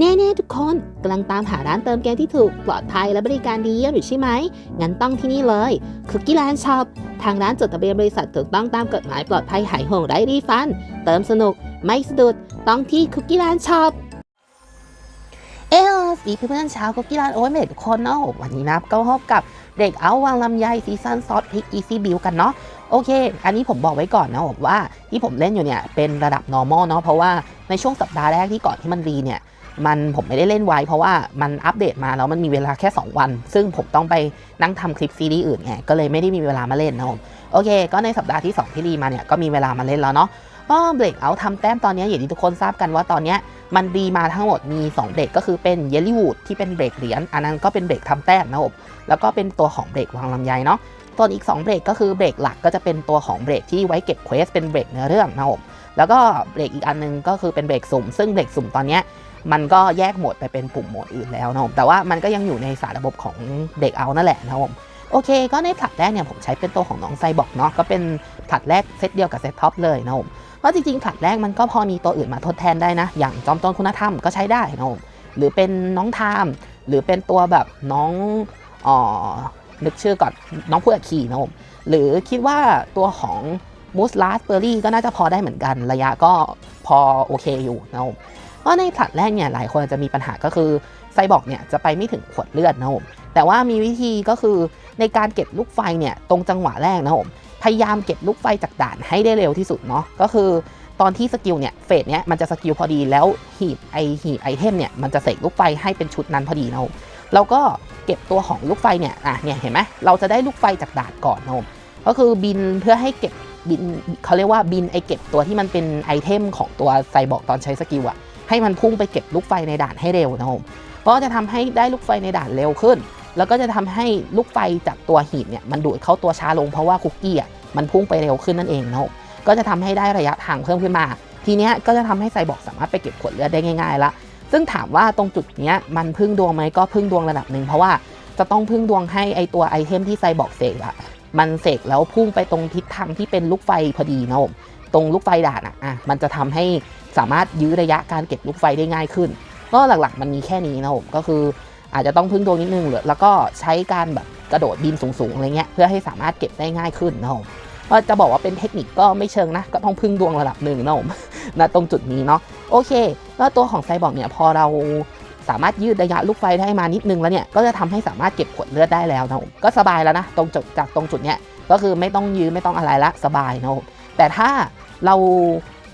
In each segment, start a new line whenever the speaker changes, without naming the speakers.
แน่ๆทุกคนกำลังตามหาร้านเติมเกมที่ถูกปลอดภัยและบริการดีเยี่ยมอยู่ใช่ไหม งั้นต้องที่นี่เลยคุกกี้แลนด์ช็อปทางร้านจดทะเบียนบริษัทถูกต้องตามกฎหมายปลอดภัยหายห่วงไร้รีฟัน เติมสนุก ไม่สะดุด ต้องที่คุกกี้แลนด์ช็อปเอลสีเพื่อนๆชาวคุกกี้แลนด์โอ้ยเมดทุกคนเนาะวันนี้นับก็พบกับเด็กเอาวังลำไยซีซันซอสพริกอีซี่บิวกันเนาะโอเค อันนี้ผมบอกไว้ก่อนนะว่าที่ผมเล่นอยู่เนี่ยเป็นระดับ normal เนาะเพราะว่าในช่วงสัปดาห์แรกที่ก่อนที่มันรีเนี่ย มันผมไม่ได้เล่นไว้ เพราะว่ามันอัปเดตมาแล้วมันมีเวลาแค่ 2 วัน ซึ่งผมต้องไปนั่งทำคลิปซีรีส์อื่นไงก็เลยไม่ได้มีเวลามาเล่นนะผมโอเค ก็ในสัปดาห์ที่ 2 ที่รีมาเนี่ยก็มีเวลามาเล่นแล้วเนาะก็เบรกเอาทำแต้มตอนนี้อย่างที่ทุกคนทราบกันว่าตอนนี้มันรีมาทั้งหมดมี 2 เบรกก็คือเป็นเยลลี่วูดที่เป็นเบรกเหรียญอันนั้นก็เป็นเบรกทำแต้มนะผมแล้วก็เป็นตัวของเบรกวางลำไยเนาะส่วนอีก 2 เบรกก็คือเบรกหลักก็จะเป็นตัวของเบรกที่ไว้เก็บเควสเป็นเบรกเนื้อเรื่องนะครับผมแล้วก็เบรกอีกอันนึงก็คือเป็นเบรกสุ่มซึ่งเบรกสุ่มตอนนี้ มันก็แยกหมดไปเป็นปุ่มหมดอื่นแล้วนะผมแต่ว่ามันก็ยังอยู่ในสารระบบของเบรกเอานั่นแหละนะผมโอเค ก็ในผลัดแรกเนี่ยผมใช้เป็นตัวของน้องไซบอกเนาะก็เป็นผลัดแรกเซตเดียวกับเซตท็อปเลยนะผมเพราะจริงๆผลัดแรกมันก็พอมีตัวอื่นมาทดแทนได้นะ อย่างจอมโจรคุณธรรมก็ใช้ได้นะผมหรือเป็นน้องไทม์หรือเป็นตัวแบบน้องอ๋อนึกชื่อก่อนน้องผู้อัดขี่นะผมหรือคิดว่าตัวของมูสลาสเบอร์รี่ก็น่าจะพอได้เหมือนกันระยะก็พอโอเคอยู่นะผม ราะในผลัดแรกเนี่ยหลายคนจะมีปัญหาก็คือไซบอร์กเนี่ยจะไปไม่ถึงขวดเลือดนะครับผมแต่ว่ามีวิธีก็คือในการเก็บลูกไฟเนี่ยตรงจังหวะแรกนะครับผมพยายามเก็บลูกไฟจากด่านให้ได้เร็วที่สุดเนาะก็คือตอนที่สกิลเนี่ยเฟสเนี่ยมันจะสกิลพอดีแล้วหีบไอหีบไอเทมเนี่ยมันจะเสกลูกไฟให้เป็นชุดนั้นพอดีนะครับผมแล้วก็เก็บตัวของลูกไฟเนี่ยอะเนี่ยเห็นไหมเราจะได้ลูกไฟจากด่านก่อนนะครับผมก็คือบินเพื่อให้เก็บบินเขาเรียกว่าบินไอเก็บตัวที่มันเป็นไอเทมของตัวไซบอร์กตอนใช้สกิลอะ ให้มันพุ่งไปเก็บลูกไฟในด่านให้เร็วนะครับผมเพราะจะทำให้ได้ลูกไฟในด่านเร็วขึ้น แล้วก็จะทำให้ลูกไฟจากตัวหีบเนี่ยมันดูดเข้าตัวช้าลงเพราะว่าคุกกี้อะมันพุ่งไปเร็วขึ้นนั่นเองนะครับก็จะทำให้ได้ระยะทางเพิ่มขึ้นมา ทีเนี้ยก็จะทำให้ไซบอร์กสามารถไปเก็บขวดเลือดได้ง่ายๆละซึ่งถามว่าตรงจุดเนี้ยมันพึ่งดวงไหมก็พึ่งดวงระดับหนึ่งเพราะว่าจะต้องพึ่งดวงให้ไอตัวไอเทมที่ไซบอร์กเสกอะมันเสกแล้วพุ่งไปตรงทิศทางที่เป็นลูกไฟพอดีนะผม ตรงลูกไฟด่านอะอะมันจะทำให้สามารถยื้อระยะการเก็บลูกไฟได้ง่ายขึ้น ก็หลักๆ มันมีแค่นี้นะผมก็คืออาจจะต้องพึ่งดวงนิดนึงหรือแล้วก็ใช้การแบบกระโดดบินสูงๆอะไรเงี้ยเพื่อให้สามารถเก็บได้ง่ายขึ้นนะผมก็จะบอกว่าเป็นเทคนิคก็ไม่เชิงนะ ก็ต้องพึ่งดวงระดับหนึ่งนะผมนะตรงจุดนี้เนาะโอเคแล้วตัวของไซบอร์กเนี่ยพอเราสามารถยืดระยะลูกไฟได้มานิดนึงแล้วเนี่ยก็จะทำให้สามารถเก็บขวดเลือดได้แล้วนะผมก็สบายแล้วนะตรงจุดจากตรงจุดเนี้ยก็คือไม่ต้องยื้อไม่ต้องอะไรละสบายนะผม แต่ถ้าเรา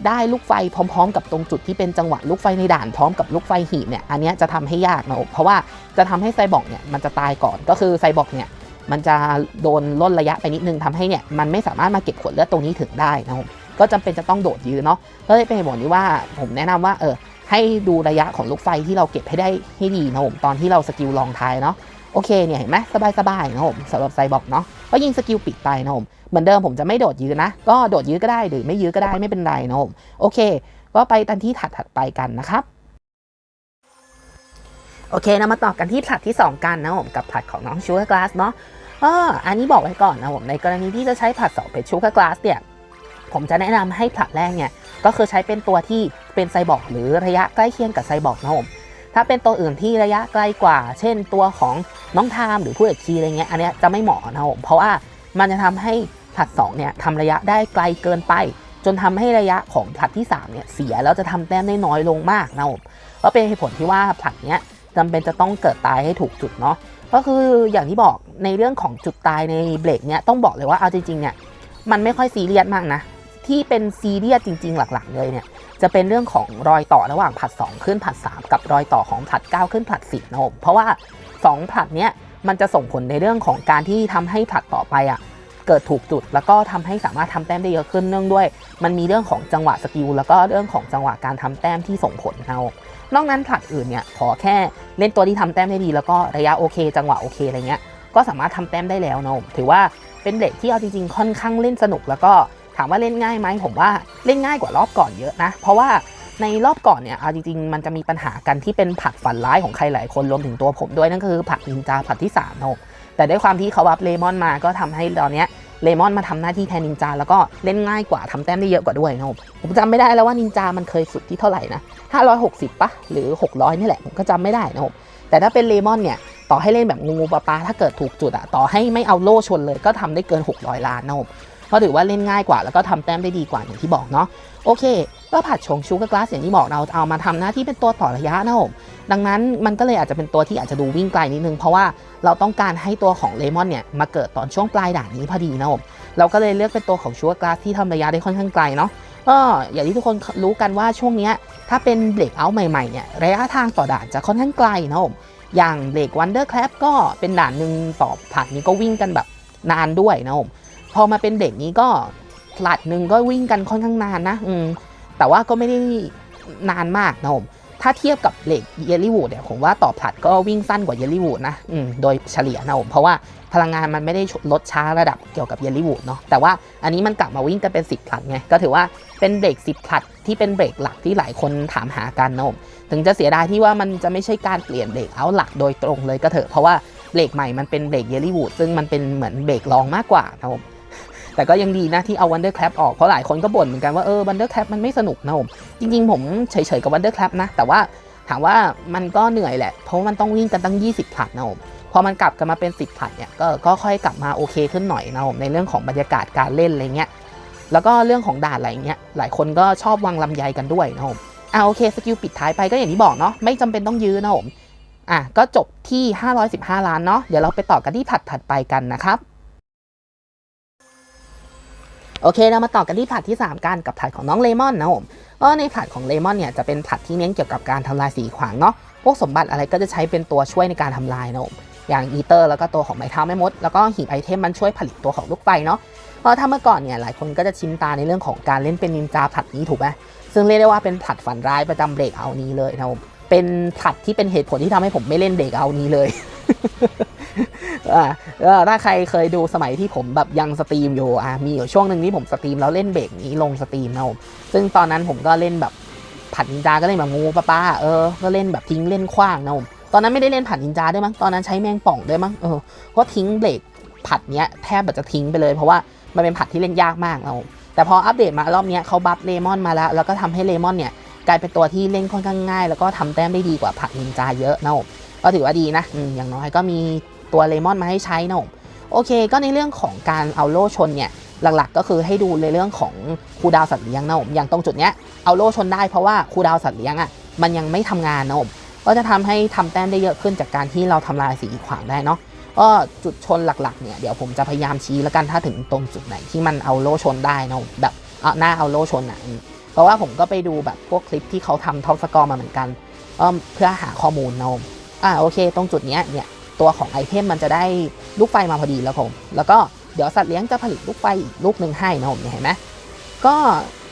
ได้ลูกไฟพร้อม ๆ กับตรงจุดที่เป็นจังหวะลูกไฟในด่านพร้อมกับลูกไฟหีบเนี่ยอันนี้จะทำให้ยากนะเพราะว่าจะทำให้ไซบอร์กเนี่ยมันจะตายก่อนก็คือไซบอร์กเนี่ยมันจะโดนล่นระยะไปนิดนึงทำให้เนี่ยมันไม่สามารถมาเก็บขวดเลือดตรงนี้ถึงได้นะผมก็จำเป็นจะต้องโดดยื้อเนาะก็เลยเป็นเหตุผลที่ว่าผมแนะนำว่าเออให้ดูระยะของลูกไฟที่เราเก็บให้ได้ให้ดีนะผมตอนที่เราสกิลลองทายเนาะโอเคเนี่ยเห็นไหมสบายๆนะผมสำหรับไซบอร์กเนาะ ก็ยิงสกิลปิดไปนะผมเหมือนเดิมผมจะไม่โดดยื้อนะ ก็โดดยื้อก็ได้หรือไม่ยื้อก็ได้ไม่เป็นไรนะผมโอเค ก็ไปตันที่ถัดถัดไปกันนะครับโอเคนะมาต่อกันที่ผลัดที่ 2 กันนะผมกับผลัดของน้องชูการ์กลาสเนาะอ่าอันนี้บอกไว้ก่อนนะผมในกรณีที่จะใช้ผลัด2เป็นชูการ์กลาสเนี่ยผมจะแนะนำให้ผลัดแรกเนี่ยก็คือใช้เป็นตัวที่เป็นไซบอร์กหรือระยะใกล้เคียงกับไซบอร์กนะผม ถ้าเป็นตัวอื่นที่ระยะไกลกว่า เช่นตัวของน้องไทม์หรือผู้เอกคีอะไรเงี้ยอันนี้จะไม่เหมาะนะผมเพราะว่ามันจะทำให้ผลัด2เนี่ยทำระยะได้ไกลเกินไป จนทำให้ระยะของผลัดที่3เนี่ยเสียแล้วจะทำแต้มได้น้อยลงมากนะผมก็เป็นเหตุผลที่ว่าผลัดเนี้ยจำเป็นจะต้องเกิดตายให้ถูกจุดเนาะก็คืออย่างที่บอกในเรื่องของจุดตายในเบรกเนี้ยต้องบอกเลยว่าเอาจริงๆเนี่ยมันไม่ค่อยซีเรียสมากนะที่เป็นซีเรียสจริง ๆ หลัก ๆ เลยเนี่ย จะเป็นเรื่องของรอยต่อระหว่างผลัด 2 ขึ้นผลัด 3 กับรอยต่อของผลัด 9 ขึ้นผลัด 10นะผมเพราะว่า 2 ผลัดเนี้ยมันจะส่งผลในเรื่องของการที่ทำให้ผลัดต่อไปอะเกิดถูกจุด แล้วก็ทำให้สามารถทำแต้มได้เยอะขึ้นเนื่องด้วย มันมีเรื่องของจังหวะสกิลแล้วก็เรื่องของจังหวะการทำแต้มที่ส่งผลนะผมนอกนั้นผลัดอื่นเนี่ยขอแค่เล่นตัวที่ทำแต้มได้ดี แล้วก็ระยะโอเค จังหวะโอเคอะไรเงี้ยก็สามารถทำแต้มได้แล้วนะผมถือว่าเป็นเบรกที่เอาจริงๆค่อนข้างเล่นสนุกแล้วก็ ถามว่าเล่นง่ายไหมผมว่าเล่นง่ายกว่ารอบก่อนเยอะนะ เพราะว่าในรอบก่อนเนี่ยเอาจริง ๆ มันจะมีปัญหากันที่เป็นผัดฝันร้ายของใครหลายคนรวมถึงตัวผมด้วยนั่นคือผัดนินจาผัดที่3นะผมแต่ด้วยความที่เขาวับเลมอนมาก็ทำให้ตอนเนี้ยเลมอนมาทำหน้าที่แทนนินจาแล้วก็เล่นง่ายกว่าทำแต้มได้เยอะกว่าด้วยนะครับผมผมจำไม่ได้แล้วว่านินจามันเคยสุดที่เท่าไหร่นะ560ปะหรือ 600 นี่แหละผมก็จำไม่ได้นะครับแต่ถ้าเป็นเลมอนเนี่ยต่อให้เล่นแบบงูปลาปลาถ้าเกิดถูกจุดอะต่อให้ไม่เอาโล่ชนเลยก็ทำได้เกิน 600 ล้านนะครับ เพราะถือว่าเล่นง่ายกว่าแล้วก็ทำแต้มได้ดีกว่าอย่างที่บอกเนาะโอเค ก็ผัดชงชูกับกลาสอย่างที่บอกเราเอามาทำหน้าที่เป็นตัวต่อระยะนะครับดังนั้นมันก็เลยอาจจะเป็นตัวที่อาจจะดูวิ่งไกลนิดนึง เพราะว่าเราต้องการให้ตัวของเลมอนเนี่ยมาเกิดตอนช่วงปลายด่านนี้พอดีนะครับเราก็เลยเลือกเป็นตัวของชูกลาสที่ทำระยะได้ค่อนข้างไกลเนาะก็อย่างที่ทุกคนรู้กันว่าช่วงนี้ถ้าเป็นเบรกเอาท์ใหม่ๆเนี่ยระยะทางต่อด่านจะค่อนข้างไกลนะครับอย่างเบรกวันเดอร์แคลปก็เป็นด่านหนึ่งต่อผลัดนี้ก็วิ่งกันแบบนานด้วยนะผม พอมาเป็นเบรกนี้ก็ผลัดหนึ่งก็วิ่งกันค่อนข้างนานนะอืมแต่ว่าก็ไม่ได้นานมากนะผมถ้าเทียบกับเบรกเยลลี่วูดเนี่ยผมว่าต่อผลัดก็วิ่งสั้นกว่าเยลลี่วูดนะอืมโดยเฉลี่ยนะผมเพราะว่าพลังงานมันไม่ได้ลดช้าระดับเกี่ยวกับเยลลี่วูดเนาะแต่ว่าอันนี้มันกลับมาวิ่งกันเป็น 10ผลัดไงก็ถือว่าเป็นเบรก10ผลัดที่เป็นเบรกหลักที่หลายคนถามหากันนะผมถึงจะเสียดายที่ว่ามันจะไม่ใช่การเปลี่ยนเบรกเอาหลักโดยตรงเลยก็เถอะเพราะว่าเบรกใหม่มันเป็นเบรกเยลลี่วูดซึ่งมันเป็นเหมือนเบรกรองมากกว่านะผม แต่ก็ยังดีนะที่เอาวันเดอร์แคลปออกเพราะหลายคนก็บ่นเหมือนกันว่าเออวันเดอร์แคลปมันไม่สนุกนะผมจริงๆ ผมเฉยๆกับวันเดอร์แคลปนะ แต่ว่าถามว่ามันก็เหนื่อยแหละ เพราะมันต้องวิ่งกันตั้ง 20ผลัดนะผมพอมันกลับกันมาเป็น 10ผลัดเนี่ยก็ก็ค่อยกลับมาโอเคขึ้นหน่อยนะผมในเรื่องของบรรยากาศการเล่นอะไรเงี้ยแล้วก็เรื่องของด่านอะไรเงี้ยหลายคนก็ชอบวางลำไยกันด้วยนะผมอ่าโอเคสกิลปิดท้ายไปก็อย่างที่บอกเนาะไม่จำเป็นต้องยื้อนะผมอะก็จบที่ 515 ล้านเนาะเดี๋ยวเราไปต่อกันที่ผัดถัดไปกันนะครับ โอเคเรามาต่อกันที่ผัดที่ 3 กันกับผัดของน้องเลมอนนะผมก็ในผัดของเลมอนเนี่ยจะเป็นผัดที่เน้นเกี่ยวกับการทำลายสีขวางเนาะพวกสมบัติอะไรก็จะใช้เป็นตัวช่วยในการทำลายนะผมอย่างอีเตอร์แล้วก็ตัวของไม้เท้าแม่มด แล้วก็หีบไอเทมมันช่วยผลิตตัวของลูกไฟเนาะเพราะถ้าเมื่อก่อนเนี่ยหลายคนก็จะชินตาในเรื่องของการเล่นเป็นนินจาผัดนี้ถูกไหมซึ่งเรียกได้ว่าเป็นผัดฝันร้ายประจำเบรกเอานี้เลยนะผมเป็นผัดที่เป็นเหตุผลที่ทำให้ผมไม่เล่นเบรกเอานี้เลย ถ้าใครเคยดูสมัยที่ผมแบบยังสตรีมอยู่อะมีอยู่ช่วงหนึ่งที่ผมสตรีมแล้วเล่นเบรกนี้ลงสตรีมนะผมซึ่งตอนนั้นผมก็เล่นแบบผัดนินจาก็เล่นแบบงูป้าป้าเออ ก็เล่นแบบทิ้งเล่นขว้างนะผมตอนนั้นไม่ได้เล่นผัดนินจาด้วยมั้งตอนนั้นใช้แมงป่องด้วยมั้งเออเพราะทิ้งเบรกผัดเนี้ยแทบแบบจะทิ้งไปเลย เพราะว่ามันเป็นผัดที่เล่นยากมากนะผมแต่พออัปเดตมารอบนี้เขาบัฟเลมอนมาแล้ว แล้วก็ทำให้เลมอนเนี่ยกลายเป็นตัวที่เล่นค่อนข้างง่าย แล้วก็ทำแต้มได้ดีกว่าผักนินจาเยอะนะผมก็ถือว่าดีนะออย่างน้อยก็มี ตัวเลมอนมาให้ใช้นะผมโอเค ก็ในเรื่องของการเอาโล่ชนเนี่ยหลักๆ ก็คือให้ดูในเรื่องของคูดาวสัตว์เลี้ยงนะผมอย่างตรงจุดเนี้ยเอาโล่ชนได้เพราะว่าคูดาวสัตว์เลี้ยงอะมันยังไม่ทำงานนะผมก็จะทำให้ทำแต้มได้เยอะขึ้นจากการที่เราทำลายสีขวางได้เนาะก็จุดชนหลักๆเนี่ยเดี๋ยวผมจะพยายามชี้แล้วกันถ้าถึงตรงจุดไหนที่มันเอาโล่ชนได้นะแบบเอาหน้าเอาโล่ชนอะเพราะว่าผมก็ไปดูแบบพวกคลิปที่เขาทำท็อปสกอร์มาเหมือนกันก็เพื่อหาข้อมูลนะผมอ่าโอเค ตรงจุดเนี้ยเนี่ย ตัวของไอเทมมันจะได้ลูกไฟมาพอดีแล้วผม แล้วก็เดี๋ยวสัตว์เลี้ยงจะผลิตลูกไฟอีกลูกหนึ่งให้นะผมเนี่ยเห็นไหมก็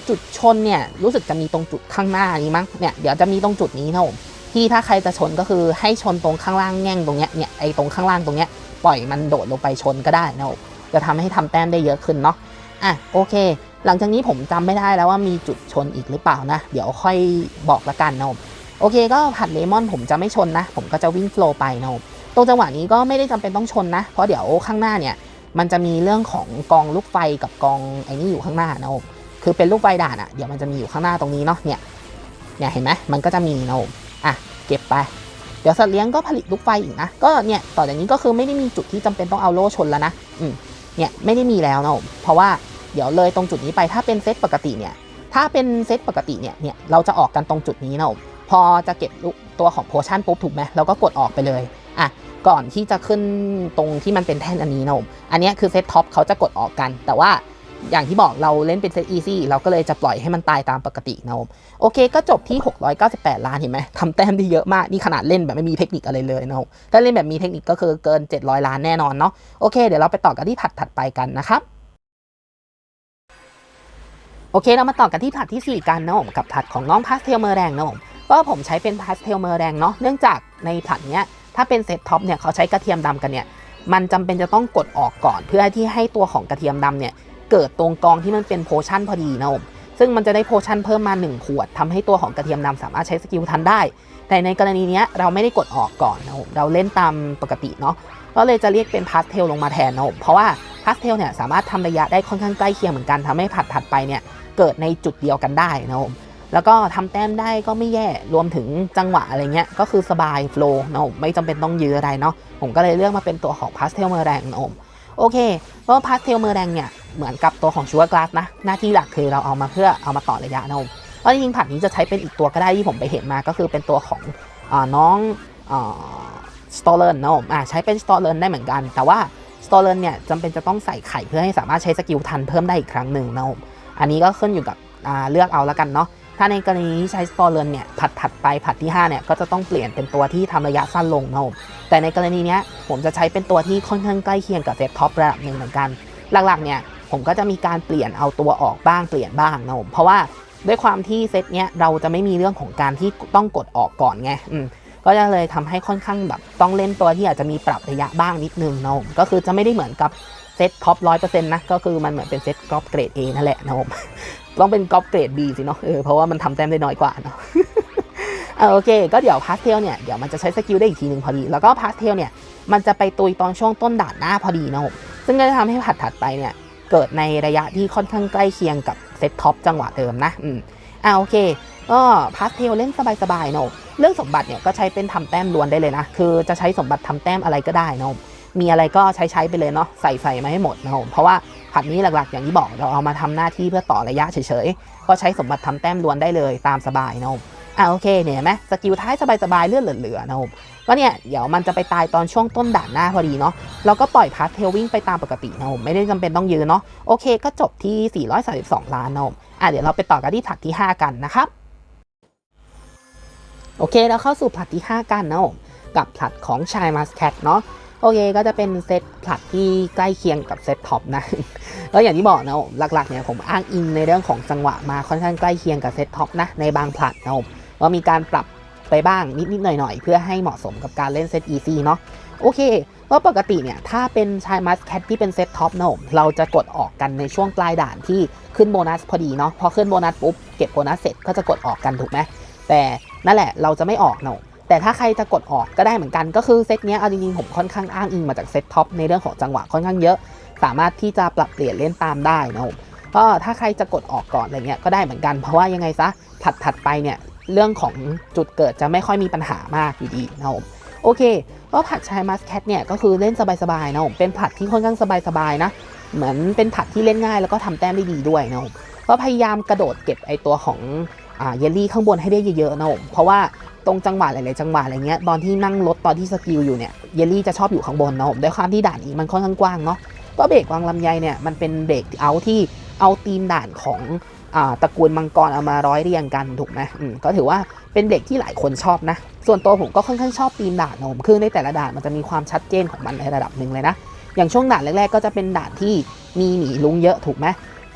จุดชนเนี่ยรู้สึกจะมีตรงจุดข้างหน้านี้มั้งเนี่ยเดี๋ยวจะมีตรงจุดนี้นะผมที่ถ้าใครจะชนก็คือให้ชนตรงข้างล่างแง่งตรงเนี้ยเนี่ยไอตรงข้างล่างตรงเนี้ยปล่อยมันโดดลงไปชนก็ได้นะผมจะทำให้ทำแต้มได้เยอะขึ้นเนาะอะโอเค หลังจากนี้ผมจำไม่ได้แล้วว่ามีจุดชนอีกหรือเปล่านะ เดี๋ยวค่อยบอกละกันนะผมโอเคก็ผัดเลมอนผมจะไม่ชนนะ ผมก็จะวิ่งโฟล์ไปนะผม ตรงจังหวะนี้ก็ไม่ได้จำเป็นต้องชนนะ เพราะเดี๋ยวข้างหน้าเนี่ยมันจะมีเรื่องของกองลูกไฟกับกองไอ้นี่อยู่ข้างหน้านะผมคือเป็นลูกไฟด่านอะ่ะเดี๋ยวมันจะมีอยู่ข้างหน้าตรงนี้เนาะเนี่ยเนี่ยเห็นไหมมันก็จะมีนะผมอะเก็บไป เดี๋ยวสัตว์เลี้ยงก็ผลิตลูกไฟอีกนะก็เนี่ยต่อจากนี้ก็คือไม่ได้มีจุดที่จำเป็นต้องเอาโล่ชนแล้วนะอืมเนี่ยไม่ได้มีแล้วนะผมเพราะว่าเดี๋ยวเลยตรงจุดนี้ไปถ้าเป็นเซตปกติเนี่ยถ้าเป็นเซตปกติเนี่ยเนี่ยเราจะออกกันตรงจุดนี้นะผมพอจะเก็บตัวของโพชั่นปุ๊บถูกไหมเราก็กดออกไปเลยอะ ก่อนที่จะขึ้นตรงที่มันเป็นแท่นอันนี้นะผมอันนี้คือเซตท็อปเขาจะกดออกกัน แต่ว่าอย่างที่บอกเราเล่นเป็นเซตอีซี่เราก็เลยจะปล่อยให้มันตายตามปกตินะผมโอเคก็จบที่ 698 ล้านเห็นไหมทำแต้มได้เยอะมาก นี่ขนาดเล่นแบบไม่มีเทคนิคอะไรเลยนะครับถ้าเล่นแบบมีเทคนิคก็คือเกิน 700 ล้านแน่นอนเนาะโอเค เดี๋ยวเราไปต่อกันที่ผัดถัดไปกันนะครับโอเคเรามาต่อกันที่ผัดที่ 4 กันนะผมกับผัดของน้องพาสเทลเมอร์แรงนะผมก็ผมใช้เป็นพาสเทลเมอร์แรงเนาะเนื่องจากในผัดเนี้ย ถ้าเป็นเซตท็อปเนี่ยเขาใช้กระเทียมดำกันเนี่ย มันจำเป็นจะต้องกดออกก่อน เพื่อที่ให้ตัวของกระเทียมดำเนี่ยเกิดตรงกองที่มันเป็นโพชั่นพอดีนะผมซึ่งมันจะได้โพชั่นเพิ่มมา 1 ขวดทำให้ตัวของกระเทียมดำสามารถใช้สกิลทันได้ แต่ในกรณีเนี้ยเราไม่ได้กดออกก่อนนะผมเราเล่นตามปกติเนาะก็เลยจะเรียกเป็นพาสเทลลงมาแทนนะผมเพราะว่าพาสเทลเนี่ยสามารถทำระยะได้ค่อนข้างใกล้เคียงเหมือนกันทำให้ผัดถัดไปเนี่ยเกิดในจุดเดียวกันได้นะผม แล้วก็ทำแต้มได้ก็ไม่แย่รวมถึงจังหวะอะไรเงี้ยก็คือสบายโฟล์นะผมไม่จำเป็นต้องยื้ออะไรเนาะผมก็เลยเลือกมาเป็นตัวของพาสเทลเมอร์แรงนะผมโอเคเพราะพาสเทลเมอร์แรงเนี่ยเหมือนกับตัวของชูการ์กลาสนะหน้าที่หลักคือเราเอามาเพื่อเอามาต่อระยะนะผมเพราะจริงๆผัดนี้จะใช้เป็นอีกตัวก็ได้ที่ผมไปเห็นมาก็คือเป็นตัวของอน้องสโตเลนนะผมใช้เป็นสโตเลนได้เหมือนกัน แต่ว่าสโตเลนเนี่ยจำเป็นจะต้องใส่ไข่เพื่อให้สามารถใช้สกิลทันเพิ่มได้อีกครั้งหนึ่งนะผมอันนี้ก็ขึ้นอยู่กับเลือกเอาแล้วกันเนาะ ถ้าในกรณีที่ใช้สตอเลนเนี่ยผัดถัดไปผัดที่5เนี่ยก็จะต้องเปลี่ยนเป็นตัวที่ทำระยะสั้นลงนะผมแต่ในกรณีเนี้ยผมจะใช้เป็นตัวที่ค่อนข้างใกล้เคียงกับเซตท็อประดับหนึ่งเหมือนกัน หลักๆเนี่ยผมก็จะมีการเปลี่ยนเอาตัวออกบ้างเปลี่ยนบ้างนะผมเพราะว่าด้วยความที่เซตเนี้ยเราจะไม่มีเรื่องของการที่ต้องกดออกก่อนไงอืมก็จะเลยทำให้ค่อนข้างแบบต้องเล่นตัวที่อาจจะมีปรับระยะบ้างนิดนึงนะผมก็คือจะไม่ได้เหมือนกับเซตท็อปร้อยเปอร์เซ็นต์นะก็คือมันเหมือนเป็นเซตกอล์ฟเกรด A นั่นแหละนะผม ต้องเป็นกอล์ฟเกรด B สิเนาะเออเพราะว่ามันทำแต้มได้น้อยกว่าเนาะโอเค ก็เดี๋ยวพาสเทลเนี่ยเดี๋ยวมันจะใช้สกิลได้อีกทีหนึ่งพอดี แล้วก็พาสเทลเนี่ยมันจะไปตุยตอนช่วงต้นด่านหน้าพอดีนะผมซึ่งก็จะทำให้ผัดถัดไปเนี่ยเกิดในระยะที่ค่อนข้างใกล้เคียงกับเซตท็อปจังหวะเดิมนะอืมอ่าโอเค ก็พาสเทลเล่นสบายๆเนาะเรื่องสมบัติเนี่ยก็ใช้เป็นทำแต้มล้วนได้เลยนะ คือจะใช้สมบัติทำแต้มอะไรก็ได้เนาะมีอะไรก็ใช้ใช้ไปเลยเนาะใส่ใส่มาให้หมดนะผมเพราะว่า ผัดนี้หลักๆ อย่างที่บอกเราเอามาทำหน้าที่เพื่อต่อระยะเฉยๆ ก็ใช้สมบัติทำแต้มล้วนได้เลยตามสบายนะผมอ่าโอเคเนี่ยเห็นไหมสกิลท้ายสบายๆเลื่อนเหลือๆนะผมก็เนี่ยเดี๋ยวมันจะไปตายตอนช่วงต้นด่านหน้าพอดีเนาะเราก็ปล่อยพาสเทลวิ่งไปตามปกตินะผมไม่ได้จำเป็นต้องยืนเนาะโอเคก็จบที่ 432 ล้านนะผมอะเดี๋ยวเราไปต่อกันที่ผัดที่ 5 กันนะครับโอเคเราเข้าสู่ผลัดที่ 5 กันนะผมกับผลัดของชายมัสแคทเนาะ โอเคก็จะเป็นเซตผลัดที่ใกล้เคียงกับเซตท็อปนะแล้วอย่างที่บอกนะผมหลักๆเนี่ยผมอ้างอิงในเรื่องของจังหวะมาค่อนข้างใกล้เคียงกับเซตท็อปนะในบางผลัดนะผมว่ามีการปรับไปบ้างนิดๆหน่อยๆ เพื่อให้เหมาะสมกับการเล่นเซตอีซีเนาะโอเคเพราปกติเนี่ยถ้าเป็นชายมัสแคทที่เป็นเซตท็อปนะผมเราจะกดออกกันในช่วงปลายด่านที่ขึ้นโบนัสพอดีเนาะพอขึ้นโบนัสปุ๊บเก็บโบนัสเสร็จก็จะกดออกกันถูกไหมแต่นั่นแหละเราจะไม่ออกเนาะ แต่ถ้าใครจะกดออกก็ได้เหมือนกันก็คือเซตเนี้ยเอาจริงๆผมค่อนข้างอ้างอิงมาจากเซตท็อปในเรื่องของจังหวะค่อนข้างเยอะ สามารถที่จะปรับเปลี่ยนเล่นตามได้นะผมก็ถ้าใครจะกดออกก่อนอะไรเงี้ยก็ได้เหมือนกันเพราะว่ายังไงซะถัดถัดไปเนี่ยเรื่องของจุดเกิดจะไม่ค่อยมีปัญหามากอยู่ดีนะผมโอเค ก็ผัดชายมัสแคทเนี่ยก็คือเล่นสบายๆนะผมเป็นผัดที่ค่อนข้างสบายๆนะเหมือนเป็นผัดที่เล่นง่ายแล้วก็ทำแต้มได้ดีด้วยนะผมก็พยายามกระโดดเก็บไอตัวของอ่าเยลลี่ข้างบนให้ได้เยอะๆนะผมเพราะว่า ตรงจังหวะหลาย ๆ จังหวะอะไรเงี้ยตอนที่นั่งรถตอนที่สกิลอยู่เนี่ยเยลลี่จะชอบอยู่ข้างบนนะผมด้วยความที่ด่านนี้มันค่อนข้างกว้างเนาะก็เบรกวางลำไยเนี่ยมันเป็นเบรกเอาที่เอาตีมด่านของอตระกูลมังกรเอามาร้อยเรียงกันถูกไหมก็ถือว่าเป็นเบรกที่หลายคนชอบนะ ส่วนตัวผมก็ค่อนข้างชอบตีมด่านนะผมคือในแต่ละด่านมันจะมีความชัดเจนของมันในระดับหนึ่งเลยนะอย่างช่วงด่านแรก ๆ ก็จะเป็นด่านที่มีหมีลุงเยอะถูกไหม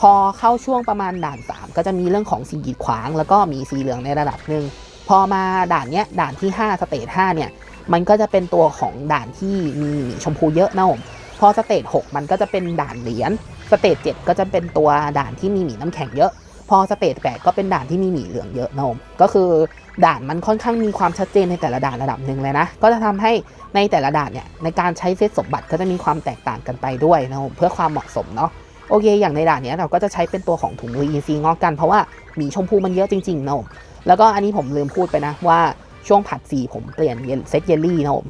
พอเข้าช่วงประมาณด่าน 3 ก็จะมีเรื่องของสีกีดขวาง แล้วก็มีสีเหลืองในระดับหนึ่ง พอมาด่านเนี้ยด่านที่ 5 สเตจ5เนี่ย มันก็จะเป็นตัวของด่านที่มีหมีชมพูเยอะนะผมพอสเตจ6มันก็จะเป็นด่านเหรียญสเตจ7ก็จะเป็นตัวด่านที่มีหมีน้ำแข็งเยอะ พอสเตจ8ก็เป็นด่านที่มีหมีเหลืองเยอะนะผมก็คือด่านมันค่อนข้างมีความชัดเจนในแต่ละด่านระดับหนึ่งเลยนะ ก็จะทำให้ในแต่ละด่านเนี่ยในการใช้เซตสมบัติก็จะมีความแตกต่างกันไปด้วยนะผมเพื่อความเหมาะสมเนาะโอเค อย่างในด่านนี้เราก็จะใช้เป็นตัวของถุงมือ EC งอกกันเพราะว่าหมีชมพูมันเยอะจริงๆนะผม แล้วก็อันนี้ผมลืมพูดไปนะว่าช่วงผัดสีผมเปลี่ยนเซตเยลลี่นะผม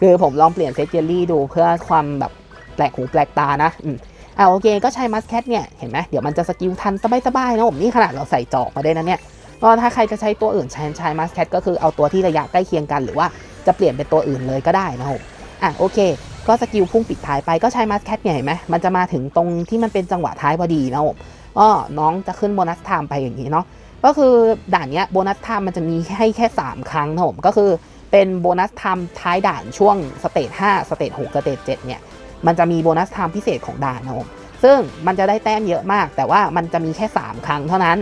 คือผมลองเปลี่ยนเซตเยลลี่ดูเพื่อความแบบแปลกหูแปลกตานะอืมอ่าโอเคก็ใช้มัสแคทเนี่ยเห็นไหมเดี๋ยวมันจะสกิลทันสบายๆนะผมนี่ขนาดเราใส่จอกมาได้นะเนี่ยก็ถ้าใครจะใช้ตัวอื่นใช้ใช้มัสแคทก็คือเอาตัวที่ระยะใกล้เคียงกันหรือว่าจะเปลี่ยนเป็นตัวอื่นเลยก็ได้นะผมอะโอเค ก็สกิลพุ่งปิดท้ายไปก็ใช้มัสแคทเนี่ยเห็นไหมมันจะมาถึงตรงที่มันเป็นจังหวะท้ายพอดีนะผมก็น้องจะขึ้นโบนัสไทม์ไปอย่างนี้เนาะ ก็คือด่านเนี้ยโบนัสไทม์มันจะมีให้แค่ 3 ครั้งนะผมก็คือเป็นโบนัสไทม์ท้ายด่านช่วงสเตจ5สเตจ6สเตจ7เนี่ยมันจะมีโบนัสไทม์พิเศษของด่านนะผมซึ่งมันจะได้แต้มเยอะมาก แต่ว่ามันจะมีแค่ 3 ครั้งเท่านั้น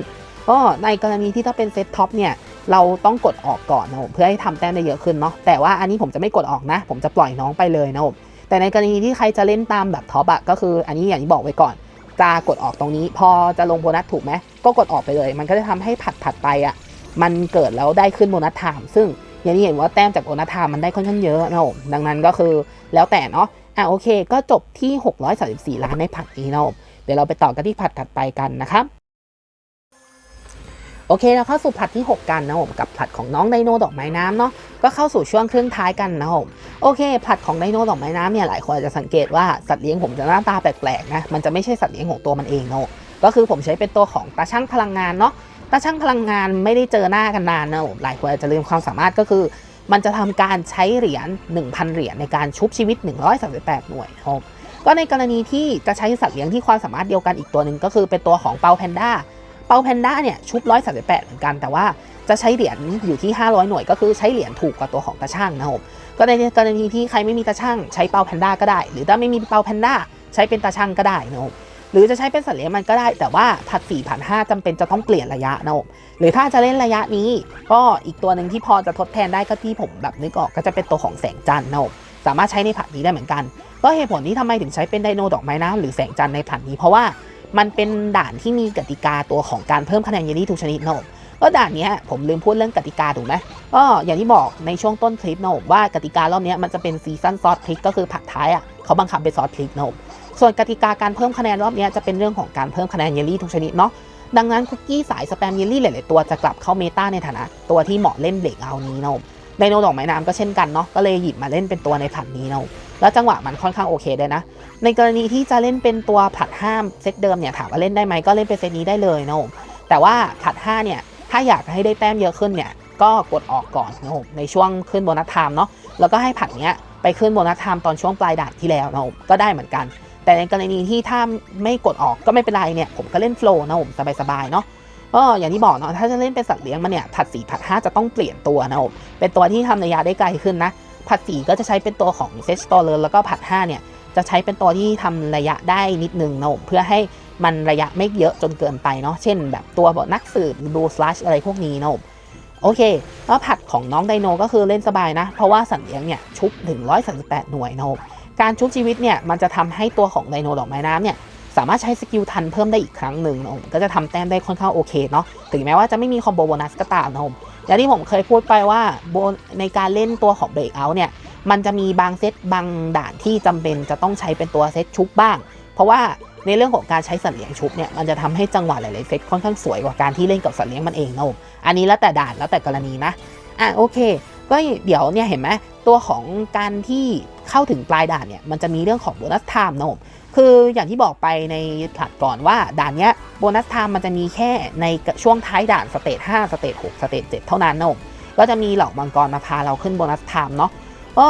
ก็ในกรณีที่ถ้าเป็นเซตท็อปเนี่ยเราต้องกดออกก่อนนะผมเพื่อให้ทำแต้มได้เยอะขึ้นเนาะแต่ว่าอันนี้ผมจะไม่กดออกนะ ผมจะปล่อยน้องไปเลยนะผมแต่ในกรณีที่ใครจะเล่นตามแบบท็อปอะก็คืออันนี้อย่างที่บอกไว้ก่อน จะกดออกตรงนี้ พอจะลงโบนัสถูกไหมก็กดออกไปเลย มันก็จะทำให้ผัดผัดไปอะมันเกิดแล้วได้ขึ้นโบนัสไทม์ซึ่งอย่างที่เห็นว่าแต้มจากโบนัสไทม์มันได้ค่อนข้างเยอะนะผมดังนั้นก็คือแล้วแต่เนาะอะโอเค ก็จบที่ 634 ล้านในผัดนี้นะผมเดี๋ยวเราไปต่อกันที่ผัดถัดไปกันนะครับ โอเคเราเข้าสู่ผัดที่ 6 กันนะผมกับผัดของน้องไดโนดอกไม้น้ำเนาะก็เข้าสู่ช่วงครึ่งท้ายกันนะผมโอเค ผัดของไดโนดอกไม้น้ำเนี่ยหลายคนอาจจะสังเกตว่าสัตว์เลี้ยงผมจะหน้าตาแปลกๆนะมันจะไม่ใช่สัตว์เลี้ยงของตัวมันเองเนาะก็คือผมใช้เป็นตัวของตาช่างพลังงานเนาะตาช่างพลังงานไม่ได้เจอหน้ากันนานนะผมหลายคนอาจจะลืมความสามารถก็คือ มันจะทำการใช้เหรียญ1,000 เหรียญในการชุบชีวิต 138 หน่วยนะครับก็ในกรณีที่จะใช้สัตว์เลี้ยงที่ความสามารถเดียวกันอีกตัวหนึ่งก็คือเป็นตัวของเปาแพนด้า เปาแพนด้าเนี่ยชุบ 138 เหมือนกัน แต่ว่าจะใช้เหรียญอยู่ที่ 500 หน่วย ก็คือใช้เหรียญถูกกว่าตัวของตาช่างนะครับก็ในกรณีที่ใครไม่มีตาช่างใช้เปาแพนด้าก็ได้ หรือถ้าไม่มีเปาแพนด้าใช้เป็นตาช่างก็ได้นะครับหรือจะใช้เป็นสัตว์เลี้ยงมันก็ได้ แต่ว่าผัด4ผ่าน5จำเป็นจะต้องเปลี่ยนระยะนะครับหรือถ้าจะเล่นระยะนี้ ก็อีกตัวหนึ่งที่พอจะทดแทนได้ก็ที่ผมแบบนึกออกก็จะเป็นตัวของแสงจันทร์นะครับสามารถใช้ในผัดนี้ได้เหมือนกัน ก็เหตุผลที่ทำไมถึงใช้เป็นไดโนดอกไม้น้ำหรือแสงจันทร์ในผัดนี้เพราะว่า มันเป็นด่านที่มีกติกาตัวของการเพิ่มคะแนนเยลลี่ทุกชนิดนะผมก็ด่านนี้ผมลืมพูดเรื่องกติกาถูกไหมก็อย่างที่บอกในช่วงต้นคลิปนะผมว่ากติการอบนี้มันจะเป็นซีซันซอสคลิกก็คือผัดท้ายอะเขาบังคับเป็นซอสคลิกนะผมส่วนกติกาการเพิ่มคะแนนรอบนี้จะเป็นเรื่องของการเพิ่มคะแนนเยลลี่ทุกชนิดเนาะดังนั้นคุกกี้สายสแปมเยลลี่หลายๆตัวจะกลับเข้าเมตาในฐานะ ตัวที่เหมาะเล่นเบรกเอานี้นะผมไดโนดอกไม้น้ำก็เช่นกันเนาะก็เลยหยิบมาเล่นเป็นตัวในผัดนี้นะผมแล้วจังหวะมันค่อนข้างโอเคด้วยนะ ในกรณีที่จะเล่นเป็นตัวผัดห้ามเซตเดิมเนี่ยถามว่าเล่นได้ไหมก็เล่นเป็นเซตนี้ได้เลยนะผมแต่ว่าผัดห้าเนี่ยถ้าอยากให้ได้แต้มเยอะขึ้นเนี่ยก็กดออกก่อนนะผมในช่วงขึ้นโบนัสไทม์เนาะแล้วก็ให้ผัดเนี้ยไปขึ้นโบนัสไทม์ตอนช่วงปลายด่านที่แล้วนะผมก็ได้เหมือนกัน แต่ในกรณีที่ถ้าไม่กดออกก็ไม่เป็นไรเนี่ยผมก็เล่นโฟล์นะผมสบายๆเนาะก็อย่างที่บอกเนาะถ้าจะเล่นเป็นสัตว์เลี้ยงมันเนี่ยผัดสี่ผัดห้าจะต้องเปลี่ยนตัวนะผมเป็นตัวที่ทำระยะได้ไกลขึ้นนะผัดสี่ก็จะใช้เป็นตัวของเซสตอร์แล้วก็ผัดห้าเนี่ย จะใช้เป็นตัวที่ทำระยะได้นิดนึงนะผมเพื่อให้มันระยะไม่เยอะจนเกินไปเนาะเช่น แบบตัวแบบนักสืบดูสลัชอะไรพวกนี้นะผมโอเคแล้วผัดของน้องไดโนก็คือเล่นสบายนะ เพราะว่าสัตว์เลี้ยงเนี่ยชุบถึง 138 หน่วยนะผมการชุบชีวิตเนี่ยมันจะทำให้ตัวของไดโนดอกไม้น้ำเนี่ยสามารถใช้สกิลทันเพิ่มได้อีกครั้งหนึ่งนะผมก็จะทำแต้มได้ค่อนข้างโอเคเนาะถึงแม้ว่าจะไม่มีคอมโบโบนัสก็ตามนะผมอย่างที่ผมเคยพูดไปว่าโบในการเล่นตัวของเบรกเอาเนี่ย มันจะมีบางเซตบางด่านที่จำเป็นจะต้องใช้เป็นตัวเซตชุบบ้าง เพราะว่าในเรื่องของการใช้สัตว์เลี้ยงชุบเนี่ยมันจะทำให้จังหวะหลายๆเซตค่อนข้างสวยกว่าการที่เล่นกับสัตว์เลี้ยงมันเองนะผมอันนี้แล้วแต่ด่านแล้วแต่กรณีนะอะโอเค ก็เดี๋ยวเนี่ยเห็นไหมตัวของการที่เข้าถึงปลายด่านเนี่ยมันจะมีเรื่องของโบนัสไทม์นะผมคืออย่างที่บอกไปในผลัดก่อนว่าด่านเนี้ยโบนัสไทม์มันจะมีแค่ในช่วงท้ายด่านสเตจ5สเตจ6สเตจ7เท่านั้นนะผมก็จะมีเหล่ามังกรมาพาเราขึ้นโบนัสไทม์เนาะ ก็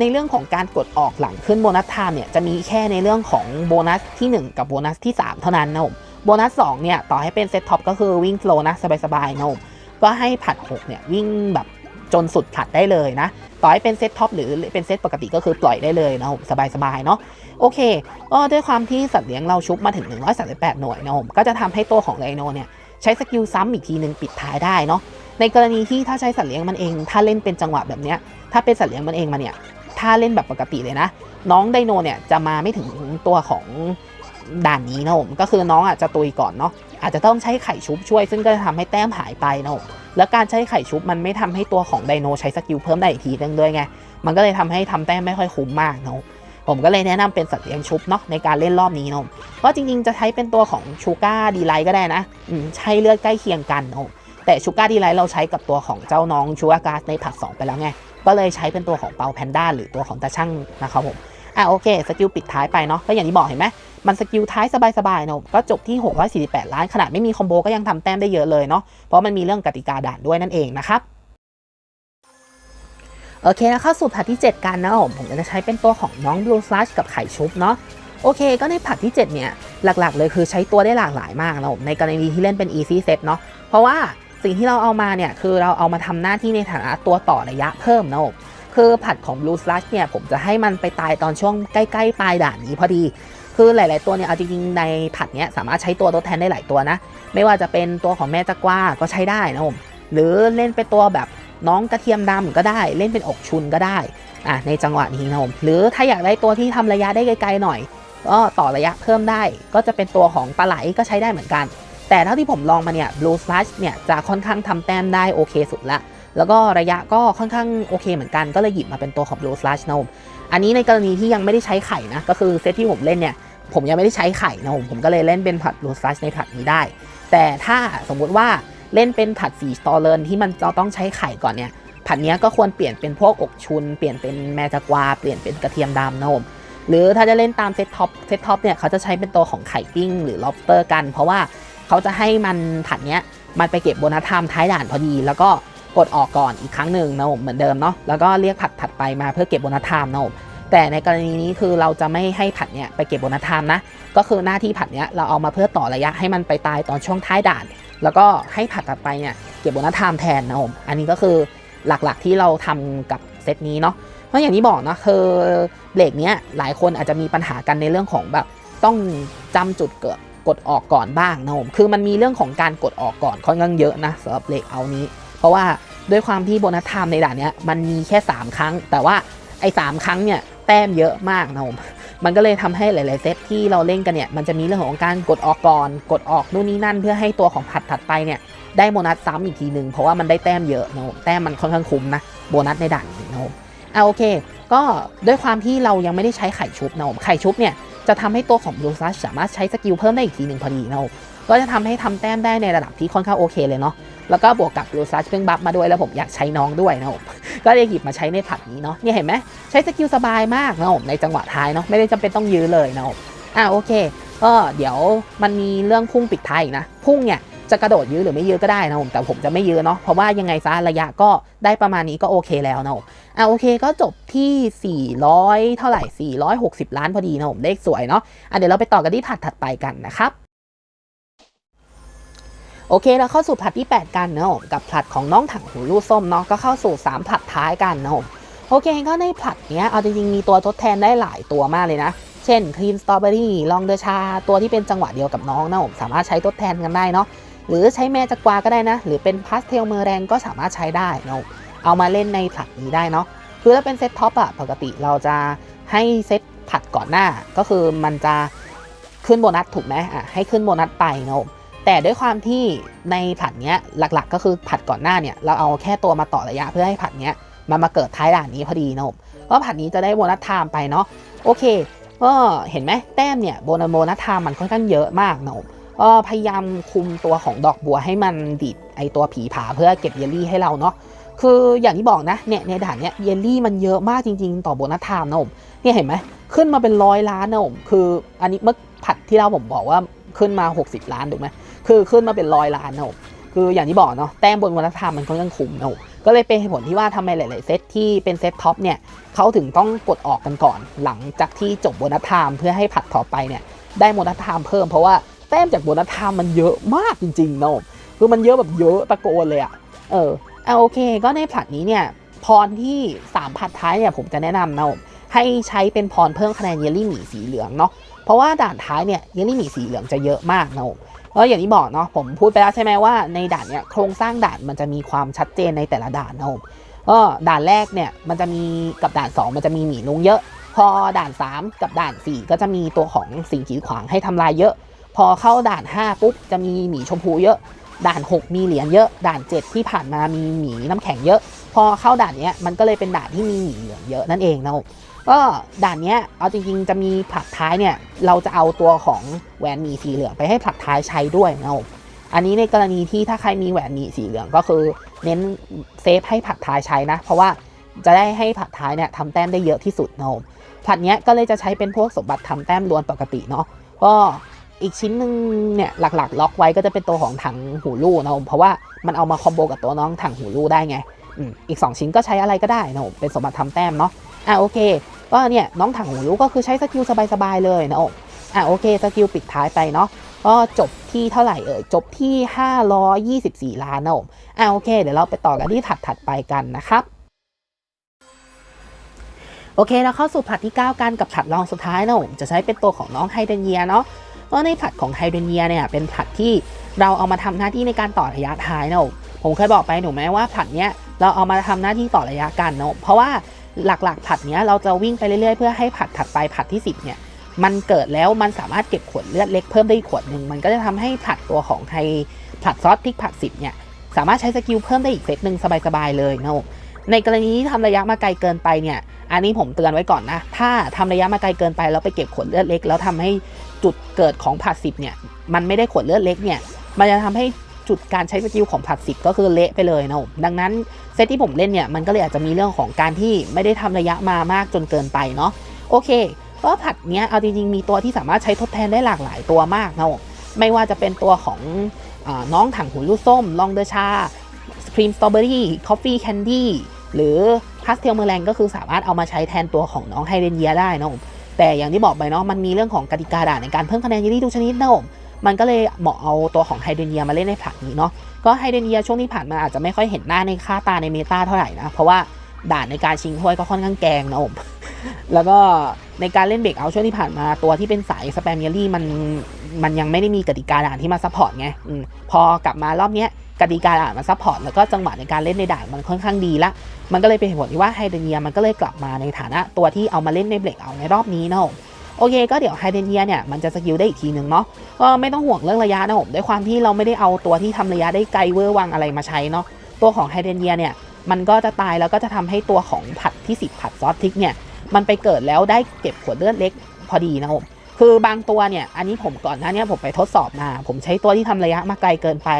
ในเรื่องของการกดออกหลังขึ้นโบนัสไทม์เนี่ยจะมีแค่ในเรื่องของโบนัสที่ 1 กับโบนัสที่ 3 เท่านั้นนะผมโบนัส2เนี่ยต่อให้เป็นเซตท็อปก็คือวิ่งโฟล์นะสบายๆนะผมก็ให้ผัด6เนี่ยวิ่งแบบจนสุดผัดได้เลยนะ ต่อให้เป็นเซตท็อปหรือเป็นเซตปกติก็คือปล่อยได้เลยนะผมสบายๆเนาะโอเคก็ด้วยความที่สัตว์เลี้ยงเราชุบมาถึง 138 หน่วยนะผมก็จะทำให้ตัวของไดโนเนี่ย ช้สกิลซ้ำอีกทีหนึ่งปิดท้ายได้เนาะในกรณีที่ถ้าใช้สัตว์เลี้ยงมันเอง ถ้าเล่นเป็นจังหวะแบบเนี้ยถ้าเป็นสัตว์เลี้ยงมันเองมาเนี่ยถ้าเล่นแบบปกติเลยนะ น้องไดโนเนี่ยจะมาไม่ถึงตัวของด่านนี้นะผมก็คือน้องอาจจะตุยก่อนเนาะอาจจะต้องใช้ไข่ชุบช่วย ซึ่งก็จะทำให้แต้มหายไปนะผมแล้วการใช้ไข่ชุบมันไม่ทำให้ตัวของไดโนใช้สกิลเพิ่มได้อีกทีนึงด้วยไงมันก็เลยทำให้ทำแต้มไม่ค่อยคุ้มมากนะ ผมก็เลยแนะนำเป็นสัตว์เลี้ยงชุบเนาะในการเล่นรอบนี้นะผมเพราะจริงๆจะใช้เป็นตัวของชูการ์ดีไลท์ก็ได้นะอืมใช้เลือดใกล้เคียงกันนะผมแต่ชูการ์ดีไลท์เราใช้กับตัวของเจ้าน้องชูการ์การ์ในผัดสองไปแล้วไงก็เลยใช้เป็นตัวของเปาแพนด้าหรือตัวของตาช่างนะครับผมอะโอเคสกิลปิดท้ายไปเนาะก็อย่างที่บอกเห็นไหมมันสกิลท้ายสบายๆเนาะก็จบที่ 648 ล้านขนาดไม่มีคอมโบก็ยังทำแต้มได้เยอะเลยเนาะเพราะมันมีเรื่องกติกาด่านด้วยนั่นเองนะครับ โอเคแล้วเข้าสู่ผัดที่ 7 กันนะผมผมจะใช้เป็นตัวของน้องบลูสลัชกับไข่ชุบเนาะโอเค ก็ในผัดที่ 7 เนี่ย หลักๆ เลยคือใช้ตัวได้หลากหลายมากนะผมในกรณีที่เล่นเป็น easy set เนาะเพราะว่าสิ่งที่เราเอามาเนี่ย คือเราเอามาทำหน้าที่ในฐานะตัวต่อระยะเพิ่มนะผมคือผัดของ Blue Slash เนี่ย ผมจะให้มันไปตายตอนช่วงใกล้ๆปลายด่านนี้พอดี คือหลาย ๆ ตัวเนี่ย เอาจริงๆในผัดเนี้ยสามารถใช้ตัวทดแทนได้หลายตัวนะ ไม่ว่าจะเป็นตัวของแม่จักว่าก็ใช้ได้นะผมหรือเล่นเป็นตัวแบบ น้องกระเทียมดำก็ได้เล่นเป็นอกชุนก็ได้อะในจังหวะนี้นะผมหรือถ้าอยากได้ตัวที่ทำระยะได้ไกลๆหน่อย ก็ต่อระยะเพิ่มได้ ก็จะเป็นตัวของปลาไหลก็ใช้ได้เหมือนกัน แต่เท่าที่ผมลองมาเนี่ย Blue Slash เนี่ยจะค่อนข้างทำแต้มได้โอเคสุดละแล้วก็ระยะก็ค่อนข้างโอเคเหมือนกันก็เลยหยิบมาเป็นตัวของ Blue Slash นะผมอันนี้ในกรณีที่ยังไม่ได้ใช้ไข่นะก็คือเซตที่ผมเล่นเนี่ยผมยังไม่ได้ใช้ไข่นะผมผมก็เลยเล่นเป็นผัดรูซัชในผัดนี้ได้ แต่ถ้าสมมุติว่า เล่นเป็นผัดสีสตอเลนที่มันจะต้องใช้ไข่ก่อนเนี่ย ผัดเนี้ยก็ควรเปลี่ยนเป็นพวกอกชุน เปลี่ยนเป็นแมจากวา เปลี่ยนเป็นกระเทียมดำนะผมหรือถ้าจะเล่นตามเซตท็อปเซตท็อปเนี่ยเขาจะใช้เป็นตัวของไข่ปิ้งหรือล็อบสเตอร์กัน เพราะว่าเขาจะให้มันผัดเนี้ยมันไปเก็บโบนัสไทม์ท้ายด่านพอดี แล้วก็กดออกก่อนอีกครั้งหนึ่งนะผมเหมือนเดิมเนาะแล้วก็เรียกผัดถัดไปมาเพื่อเก็บโบนัสไทม์นะผมแต่ในกรณีนี้คือเราจะไม่ให้ผัดเนี้ยไปเก็บโบนัสไทม์นะก็คือหน้าที่ผัดเนี้ยเราเอามาเพื่อต่อระยะให้มันไปตายตอนช่วงท้ายด่าน แล้วก็ให้ผัดถัดไปเนี่ยเก็บโบนัสไทม์แทนนะผมอันนี้ก็คือหลักๆที่เราทำกับเซตนี้เนาะเพราะอย่างที่บอกนะคือเบรกเนี้ยหลายคนอาจจะมีปัญหากันในเรื่องของแบบต้องจำจุดเกิดกดออกก่อนบ้างนะผมคือมันมีเรื่องของการกดออกก่อนค่อนข้างเยอะนะสำหรับเบรกเอานี้ เพราะว่าด้วยความที่โบนัสไทม์ในด่านเนี้ยมันมีแค่ 3 ครั้ง แต่ว่าไอ้สครั้งเนี่ยแต้มเยอะมากนะผม มันก็เลยทำให้หลาย ๆ เซตที่เราเล่นกันเนี่ยมันจะมีเรื่องของการกดออกก่อน กดออกนู่นนี่นั่น เพื่อให้ตัวของผัดถัดไปเนี่ยได้โบนัสซ้ำอีกทีหนึ่งเพราะว่ามันได้แต้มเยอะนะผมแต้มมันค่อนข้างคุ้มนะโบนัสในด่านนี้นะผมอ่าโอเค ก็ด้วยความที่เรายังไม่ได้ใช้ไข่ชุบนะผมไข่ชุบเนี่ยจะทำให้ตัวของบลูซัสสามารถใช้สกิลเพิ่มได้อีกทีหนึ่งพอดีนะผม ก็จะทำให้ทำแต้มได้ในระดับที่ค่อนข้างโอเคเลยเนาะแล้วก็บวกกับบลูซัสเพิ่งบัฟมาด้วยแล้วผมอยากใช้น้องด้วยนะผมก็เลยหยิบมาใช้ในผัดนี้เนาะเนี่ยเห็นไหมใช้สกิลสบายมากนะผมในจังหวะท้ายเนาะไม่ได้จำเป็นต้องยื้อเลยนะผมอ่าโอเคก็เดี๋ยวมันมีเรื่องพุ่งปิดท้ายนะพุ่งเนี่ยจะกระโดดยื้อหรือไม่ยื้อก็ได้นะผมแต่ผมจะไม่ยื้อเนาะเพราะว่ายังไงซะระยะก็ได้ประมาณนี้ก็โอเคแล้วนะผมอ่าโอเคก็จบที่ 400 เท่าไหร่ 460 ล้านพอดีนะผมเลขสวยเนาะอะเดี๋ยวเราไปต่อกันที่ผัดถัดไปกันนะครับ โอเคเราเข้าสู่ผลัดที่ 8 กันนะผมกับผลัดของน้องถังหูลูกส้มเนาะก็เข้าสู่ 3ผลัดท้ายกันนะผมโอเคก็ในผลัดเนี้ยเอาจริงๆมีตัวทดแทนได้หลายตัวมากเลยนะ เช่นครีมสตรอเบอรี่ลองเดชา ตัวที่เป็นจังหวะเดียวกับน้องนะผมสามารถใช้ทดแทนกันได้เนาะหรือใช้แม่จากวาก็ได้นะ หรือเป็นพาสเทลเมอร์แรงก็สามารถใช้ได้นะผมเอามาเล่นในผลัดนี้ได้เนาะคือถ้าเป็นเซตท็อปอะปกติเราจะให้เซตผัดก่อนหน้าก็คือมันจะขึ้นโบนัสถูกไหมอะให้ขึ้นโบนัสไปนะผม แต่ด้วยความที่ในผัดเนี้ยหลักๆ ก็คือผัดก่อนหน้าเนี่ยเราเอาแค่ตัวมาต่อระยะเพื่อให้ผัดเนี้ยมันมาเกิดท้ายด่านนี้พอดีนะผมว่าผัดนี้จะได้โบนัสไทม์ไปเนาะโอเคก็เห็นไหมแต้มเนี่ยโบนัสโบนัสไทม์มันค่อนข้างเยอะมากนะผมก็พยายามคุมตัวของดอกบัวให้มันดีดไอตัวผีผาเพื่อเก็บเยลลี่ให้เราเนาะคืออย่างที่บอกนะเนี่ยในด่านเนี้ยเยลลี่มันเยอะมากจริง ๆ ต่อโบนัสไทม์นะผมเนี่ยเห็นไหมขึ้นมาเป็นร้อยล้านนะผมคืออันนี้เมื่อผัดที่เราผมบอกว่าขึ้นมา 60 ล้านถูกไหม คือขึ้นมาเป็นร้อยล้านนะคืออย่างที่บอกเนาะแต้มบนวัฒนธรรมมันค่อนข้างคุ้มนะก็เลยเป็นเหตุผลที่ว่าทำไมหลาย ๆ เซตที่เป็นเซตท็อปเนี่ยเขาถึงต้องกดออกกันก่อน หลังจากที่จบโบนัสไทม์เพื่อให้ผัดต่อไปเนี่ยได้โบนัสไทม์เพิ่มเพราะว่าแต้มจากโบนัสไทม์มันเยอะมากจริงๆนะคือมันเยอะแบบเยอะตะโกนเลยอะเออเอาโอเค ก็ในผัดนี้เนี่ยพรที่ 3 ผัดท้ายเนี่ยผมจะแนะนำนะผมให้ใช้เป็นพรเพิ่มคะแนนเยลลี่หมี่สีเหลืองเนาะเพราะว่าด่านท้ายเนี่ยเยลลี่หมี่สีเหลืองจะเยอะมากนะผม เพราะอย่างที่บอกเนาะผมพูดไปแล้วใช่ไหมว่าในด่านเนี่ยโครงสร้างด่านมันจะมีความชัดเจนในแต่ละด่านนะผมก็ด่านแรกเนี่ยมันจะมีกับด่าน 2 มันจะมีหมีนุงเยอะ พอด่าน 3 กับด่าน 4 ก็จะมีตัวของสิ่งกีดขวางให้ทำลายเยอะ พอเข้าด่าน 5 ปุ๊บจะมีหมีชมพูเยอะ ด่าน 6 มีเหรียญเยอะ ด่าน 7 ที่ผ่านมามีหมีน้ำแข็งเยอะ พอเข้าด่านเนี้ยมันก็เลยเป็นด่านที่มีหมีเหลืองเยอะนั่นเองนะผม ก็ด่านเนี้ยเอาจริงๆ จะมีผลัดท้ายเนี่ยเราจะเอาตัวของแหวนหมีสีเหลืองไปให้ผลัดท้ายใช้ด้วยนะผมอันนี้ในกรณีที่ถ้าใครมีแหวนหมีสีเหลืองก็คือ เน้นเซฟให้ผลัดท้ายใช้นะ เพราะว่าจะได้ให้ผลัดท้ายเนี่ยทำแต้มได้เยอะที่สุดนะผมผลัดเนี้ยก็เลยจะใช้เป็นพวกสมบัติทำแต้มล้วนปกติเนาะก็อีกชิ้นหนึ่งเนี่ยหลักๆ ล็อกไว้ก็จะเป็นตัวของถังหูลู่นะผมเพราะว่ามันเอามาคอมโบกับตัวน้องถังหูลู่ได้ไงอืมอีก 2 ชิ้นก็ใช้อะไรก็ได้นะผมเป็นสมบัติทำแต้มเนาะอะโอเค ก็เนี่ยน้องถังหูรู้ก็คือใช้สกิลสบายๆเลยนะโอ้อะโอเคสกิลปิดท้ายไปเนาะก็จบที่เท่าไหร่เอ่ยจบที่ 524 ล้านนะผมอะโอเค เดี๋ยวเราไปต่อกันที่ถัดถัดๆไปกันนะครับโอเคเราเข้าสู่ผัดที่ 9 กันกับผัดรองสุดท้ายนะผมจะใช้เป็นตัวของน้องไฮเดรเนียเนาะก็ในผัดของไฮเดรเนียเนี่ยเป็นผัดที่เราเอามาทำหน้าที่ในการต่อระยะท้ายนะผมผมเคยบอกไปหนูไหมว่าผัดเนี้ยเราเอามาทำหน้าที่ต่อระยะกันเนาะเพราะว่า หลักๆ ผัดเนี้ยเราจะวิ่งไปเรื่อยๆ เพื่อให้ผัดถัดไปผัดที่ 10เนี่ยมันเกิดแล้วมันสามารถเก็บขวดเลือดเล็กเพิ่มได้อีกขวดหนึ่งมันก็จะทำให้ผัดตัวของไฮผัดซอสพริกผัด10เนี่ยสามารถใช้สกิลเพิ่มได้อีกเซตหนึ่งสบายๆเลยนะในกรณีที่ทำระยะมาไกลเกินไปเนี่ยอันนี้ผมเตือนไว้ก่อนนะ ถ้าทำระยะมาไกลเกินไปแล้วไปเก็บขวดเลือดเล็ก แล้วทำให้จุดเกิดของผัดสิบเนี่ยมันไม่ได้ขวดเลือดเล็กเนี่ยมันจะทำให้ จุดการใช้สกิลของผัดสิบก็คือเละไปเลยนะผมดังนั้นเซตที่ผมเล่นเนี่ยมันก็เลยอาจจะมีเรื่องของการที่ไม่ได้ทำระยะมามากจนเกินไปเนาะโอเคก็ผัดเนี้ยเอาจริงๆมีตัวที่สามารถใช้ทดแทนได้หลากหลายตัวมากนะผมไม่ว่าจะเป็นตัวของอน้องถังหูลูกส้ม ลองเดชาสครีมสตรอเบอรี่คอฟฟี่แคนดี้หรือพาสเทลเมอร์แรงก็คือสามารถเอามาใช้แทนตัวของน้องไฮเดนเยียได้นะผมแต่อย่างที่บอกไปเนาะมันมีเรื่องของกติกาด่านในการเพิ่มคะแนนยลลี่ทุกชนิดนะผม มันก็เลยเหมาะเอาตัวของไฮเดรนเยียมาเล่นในผัดนี้เนาะก็ไฮเดรนเยียช่วงที่ผ่านมาอาจจะไม่ค่อยเห็นหน้าในค่าตาในเมตาเท่าไหร่นะ เพราะว่าด่านในการชิงถ้วยก็ค่อนข้างแกงนะผมแล้วก็ในการเล่นเบรกเอาช่วงที่ผ่านมาตัวที่เป็นสายสแปมเยลลี่มันมันยังไม่ได้มีกติกาด่านที่มาซัพพอร์ตไงอพอกลับมารอบเนี้ยกติกาด่านมาซัพพอร์ตแล้วก็จังหวะในการเล่นในด่านมันค่อนข้างดีละ มันก็เลยเป็นเหตุผลที่ว่าไฮเดรเนียมันก็เลยกลับมาในฐานะตัวที่เอามาเล่นในเบรกเอาในรอบนี้นะผม โอเคก็เดี๋ยวไฮเดรเนียเนี่ยมันจะสกิลได้อีกทีหนึ่งเนาะก็ไม่ต้องห่วงเรื่องระยะนะผมด้วยความที่เราไม่ได้เอาตัวที่ทำระยะได้ไกลเวอร์วังอะไรมาใช้เนาะตัวของไฮเดรเนียเนี่ยมันก็จะตายแล้วก็จะทำให้ตัวของผัดที่ 10 ผัดซอสพริกเนี่ยมันไปเกิดแล้วได้เก็บขวดเลือดเล็กพอดีนะผมคือบางตัวเนี่ยอันนี้ผมก่อนหน้านี้ผมไปทดสอบมา ผมใช้ตัวที่ทำระยะมาไกลเกินไป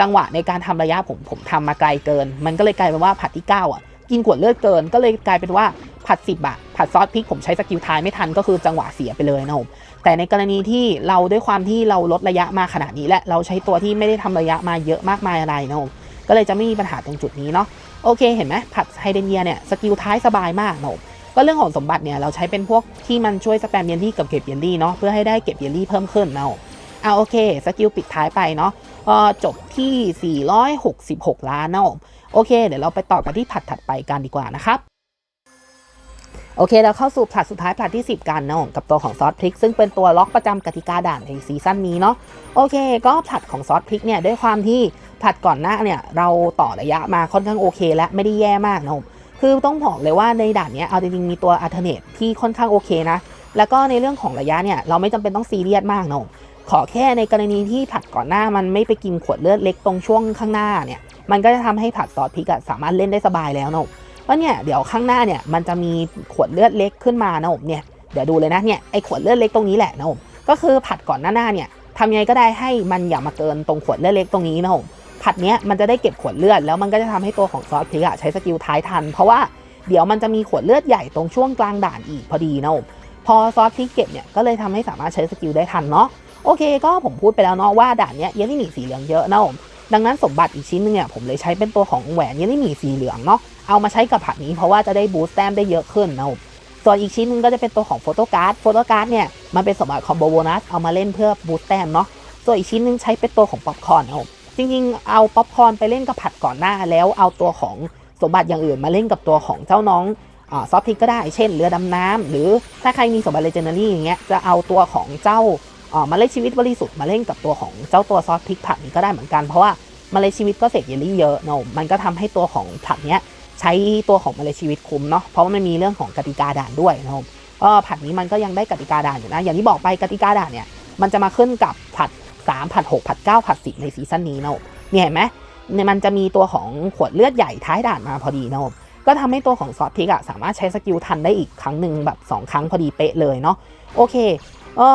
จังหวะในการทำระยะผมผมทำมาไกลเกิน มันก็เลยกลายเป็นว่าผัดที่9อะ กินขวดเลือดเกิน ก็เลยกลายเป็นว่าผัด10อะผัดซอสพริกผมใช้สกิลท้ายไม่ทันก็คือจังหวะเสียไปเลยนะผมแต่ในกรณีที่เราด้วยความที่เราลดระยะมาขนาดนี้และเราใช้ตัวที่ไม่ได้ทำระยะมาเยอะมากมายอะไรนะผมก็เลยจะไม่มีปัญหาตรงจุดนี้เนาะโอเคเห็นไหมผัดไฮเดรเนียเนี่ยสกิลท้ายสบายมากนะผมก็เรื่องของสมบัติเนี่ยเราใช้เป็นพวกที่มันช่วยสแปมเยลลี่กับเก็บเยลลี่เนาะเพื่อให้ได้เก็บเยลลี่เพิ่มขึ้นเนาะเอาโอเคสกิลปิดท้ายไปเนาะ ก็จบที่ 466 ล้านเนาะโอเค เดี๋ยวเราไปต่อกันที่ผัดถัดไปกันดีกว่านะครับโอเคเราเข้าสู่ผลัดสุดท้ายผลัดที่ 10 กันเนาะกับตัวของซอสพริก ซึ่งเป็นตัวล็อกประจำกติกาด่านในซีซั่นนี้เนาะโอเค ก็ผลัดของซอสพริกเนี่ยด้วยความที่ผลัดก่อนหน้าเนี่ยเราต่อระยะมาค่อนข้างโอเค และไม่ได้แย่มากนะผมคือต้องบอกเลยว่าในด่านเนี้ยเอาจริงๆมีตัวอัลเทอร์เนทที่ค่อนข้างโอเคนะแล้วก็ในเรื่องของระยะเนี่ยเราไม่จำเป็นต้องซีเรียสมากนอะ ขอแค่ในกรณีที่ผัดก่อนหน้ามันไม่ไปกินขวดเลือดเล็กตรงช่วงข้างหน้าเนี่ยมันก็จะทำให้ผัดซอสพริกสามารถเล่นได้สบายแล้วเนอะเพราะเนี่ยเดี๋ยวข้างหน้าเนี่ยมันจะมีขวดเลือดเล็กขึ้นมานะผมเนี่ยเดี๋ยวดูเลยนะเนี่ยไอขวดเลือดเล็กตรงนี้แหละนะผมก็คือผัดก่อนหน้าหน้าเนี่ยทำยังไงก็ได้ให้มันอย่ามาเกินตรงขวดเลือดเล็กตรงนี้นะผมผัดเนี้ยมันจะได้เก็บขวดเลือดแล้วมันก็จะทำให้ตัวของซอสพริกอะใช้สกิลท้ายทัน เพราะว่าเดี๋ยวมันจะมีขวดเลือดใหญ่ตรงช่วงกลางด่านอีกพอดีนะผมพอซอสพริกเก็บเนี่ยก็เลยทำให้สามารถใช้สกิลได้ทันเนาะ โอเคก็ผมพูดไปแล้วเนาะว่าด่านเนี้ยเยลลี่หมี่สีเหลืองเยอะนะผมดังนั้นสมบัติอีกชิ้นนึงเนี่ยผมเลยใช้เป็นตัวของแหวนเยลลี่หมี่สีเหลืองเนาะเอามาใช้กับผัดนี้เพราะว่าจะได้บูสต์แต้มได้เยอะขึ้นนะผมส่วนอีกชิ้นนึงก็จะเป็นตัวของโฟโต้การ์ดโฟโต้การ์ดเนี่ยมันเป็นสมบัติคอมโบโบนัสเอามาเล่นเพื่อบูสต์แต้มเนาะส่วนอีกชิ้นนึงใช้เป็นตัวของป๊อปคอร์นนะผมจริงๆเอาป๊อปคอร์นไปเล่นกับผัดก่อนหน้าแล้วเอาตัวของสมบัติอย่างอื่นมาเล่นกับตัวของเจ้าน้องซอฟต์พิกก็ได้ เช่นเรือดำน้ำหรือถ้าใครมีสมบัติเลเจนดารี่อย่างเงี้ยจะเอาตัวของเจ้า มาเล่นชีวิตบริสุทธิ์มาเล่นกับตัวของเจ้าตัวซอสพริกผัดนี้ก็ได้เหมือนกันเพราะว่ามาเลยชีวิตก็เสกเยลลี่เยอะเนาะมันก็ทำให้ตัวของผัดเนี้ยใช้ตัวของมาเลชีวิตคุ้มเนาะเพราะว่ามันมีเรื่องของกติกาด่านด้วยนะครับก็ผัดนี้มันก็ยังได้กติกาด่านอยู่นะ อย่างที่บอกไปกติกาด่านเนี่ยมันจะมาขึ้นกับผัด 3 ผัด 6 ผัด 9 ผัด 10 ในซีซั่นนี้เนาะเนี่ยเห็นไหมเนี่ยมันจะมีตัวของขวดเลือดใหญ่ท้ายด่านมาพอดีเนาะก็ทำให้ตัวของซอสพริกอะสามารถใช้สกิลทันได้อีกครั้งหนึ่งแบบ 2 ครั้งพอดีเป๊ะเลยเนาะโอเคก็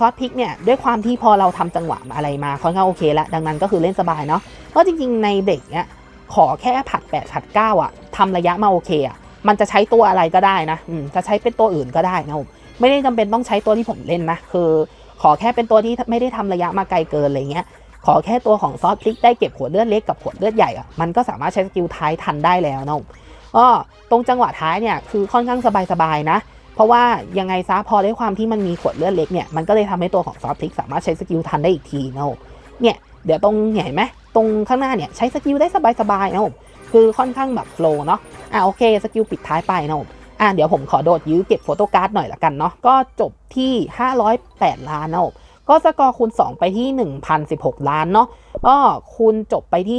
ซอสพริกเนี่ยด้วยความที่พอเราทำจังหวะอะไรมาค่อนข้างโอเคแล้วดังนั้นก็คือเล่นสบายเนาะก็จริง ๆ ในเบรกเนี่ยขอแค่ผัด8ผัด9อะทำระยะมาโอเคอะมันจะใช้ตัวอะไรก็ได้นะจะใช้เป็นตัวอื่นก็ได้นะผมไม่ได้จำเป็นต้องใช้ตัวที่ผมเล่นนะคือ ขอแค่เป็นตัวที่ไม่ได้ทำระยะมาไกลเกินอะไรเงี้ยขอแค่ตัวของซอสพริกได้เก็บขวดเลือดเล็กกับขวดเลือดใหญ่อะมันก็สามารถใช้สกิลท้ายทันได้แล้วนะก็ตรงจังหวะท้ายเนี่ยคือค่อนข้างสบายๆนะ ราะว่ายังไงซะพอด้วยความที่มันมีขวดเลือดเล็กเนี่ยมันก็เลยทำให้ตัวของซอฟต์พลิกสามารถใช้สกิลทันได้อีกทีนะเนี่ยเดี๋ยวตรงเห็นไหมตรงข้างหน้าเนี่ยใช้สกิลได้สบายๆนะผมคือค่อนข้างแบบโฟล์เนาะอะโอเคสกิลปิดท้ายไปนะผมอะเดี๋ยวผมขอโดดยื้อเก็บโฟโต้การ์ดหน่อยละกันเนาะก็จบที่ 508 ล้านนะผมก็สกอร์คูณ 2 ไปที่ 1,016 ล้านเนาะก็คูณจบไปที่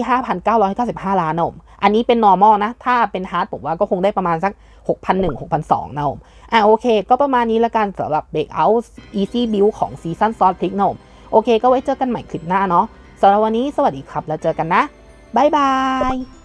5,995 ล้านนะผม อันนี้เป็น normal นะ ถ้าเป็น hard ผมว่าก็คงได้ประมาณสัก 6,001 6,002นะผมอะโอเค ก็ประมาณนี้ละกันสำหรับ Breakout Easy Build ของ season s o r t pick นะผมโอเค ก็ไว้เจอกันใหม่คลิปหน้าเนาะสำหรับวันนี้สวัสดีครับแล้วเจอกันนะบ๊ายบาย